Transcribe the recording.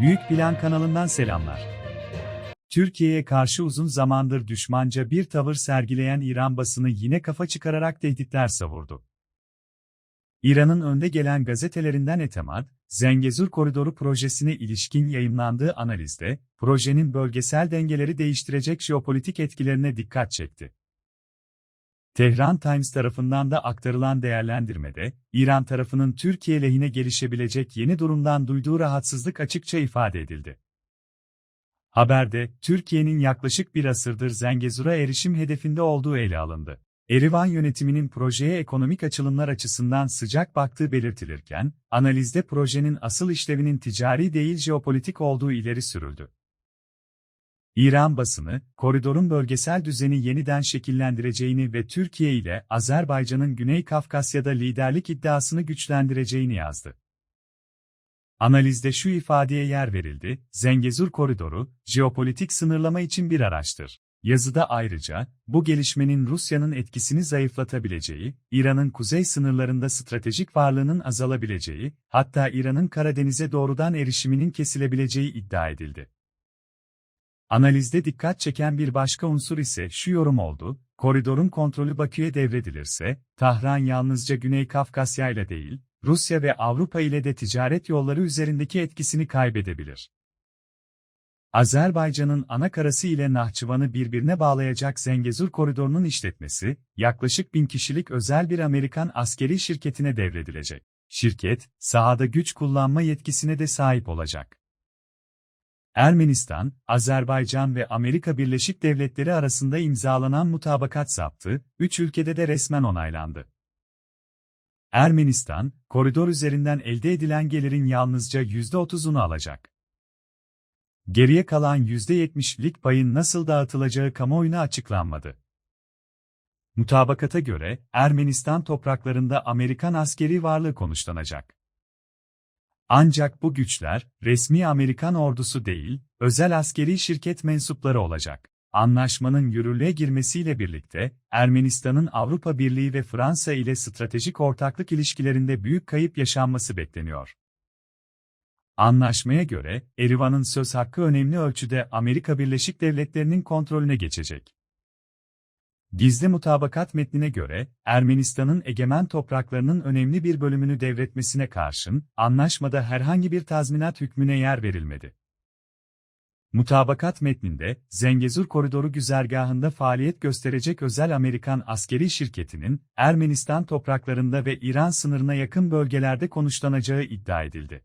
Büyük Plan kanalından selamlar. Türkiye'ye karşı uzun zamandır düşmanca bir tavır sergileyen İran basını yine kafa çıkararak tehditler savurdu. İran'ın önde gelen gazetelerinden Etemad, Zengezur Koridoru projesine ilişkin yayımlandığı analizde, projenin bölgesel dengeleri değiştirecek jeopolitik etkilerine dikkat çekti. Tehran Times tarafından da aktarılan değerlendirmede, İran tarafının Türkiye lehine gelişebilecek yeni durumdan duyduğu rahatsızlık açıkça ifade edildi. Haberde, Türkiye'nin yaklaşık bir asırdır Zengezur'a erişim hedefinde olduğu ele alındı. Erivan yönetiminin projeye ekonomik açılımlar açısından sıcak baktığı belirtilirken, analizde projenin asıl işlevinin ticari değil jeopolitik olduğu ileri sürüldü. İran basını, koridorun bölgesel düzeni yeniden şekillendireceğini ve Türkiye ile Azerbaycan'ın Güney Kafkasya'da liderlik iddiasını güçlendireceğini yazdı. Analizde şu ifadeye yer verildi, Zengezur koridoru, jeopolitik sınırlama için bir araçtır. Yazıda ayrıca, bu gelişmenin Rusya'nın etkisini zayıflatabileceği, İran'ın kuzey sınırlarında stratejik varlığının azalabileceği, hatta İran'ın Karadeniz'e doğrudan erişiminin kesilebileceği iddia edildi. Analizde dikkat çeken bir başka unsur ise şu yorum oldu, koridorun kontrolü Bakü'ye devredilirse, Tahran yalnızca Güney Kafkasya ile değil, Rusya ve Avrupa ile de ticaret yolları üzerindeki etkisini kaybedebilir. Azerbaycan'ın ana karası ile Nahçıvan'ı birbirine bağlayacak Zengezur koridorunun işletmesi, yaklaşık bin kişilik özel bir Amerikan askeri şirketine devredilecek. Şirket, sahada güç kullanma yetkisine de sahip olacak. Ermenistan, Azerbaycan ve Amerika Birleşik Devletleri arasında imzalanan mutabakat zaptı, üç ülkede de resmen onaylandı. Ermenistan, koridor üzerinden elde edilen gelirin yalnızca %30'unu alacak. Geriye kalan %70'lik payın nasıl dağıtılacağı kamuoyuna açıklanmadı. Mutabakata göre, Ermenistan topraklarında Amerikan askeri varlığı konuşlanacak. Ancak bu güçler, resmi Amerikan ordusu değil, özel askeri şirket mensupları olacak. Anlaşmanın yürürlüğe girmesiyle birlikte, Ermenistan'ın Avrupa Birliği ve Fransa ile stratejik ortaklık ilişkilerinde büyük kayıp yaşanması bekleniyor. Anlaşmaya göre, Erivan'ın söz hakkı önemli ölçüde Amerika Birleşik Devletleri'nin kontrolüne geçecek. Gizli mutabakat metnine göre, Ermenistan'ın egemen topraklarının önemli bir bölümünü devretmesine karşın, anlaşmada herhangi bir tazminat hükmüne yer verilmedi. Mutabakat metninde, Zengezur Koridoru güzergahında faaliyet gösterecek özel Amerikan askeri şirketinin, Ermenistan topraklarında ve İran sınırına yakın bölgelerde konuşlanacağı iddia edildi.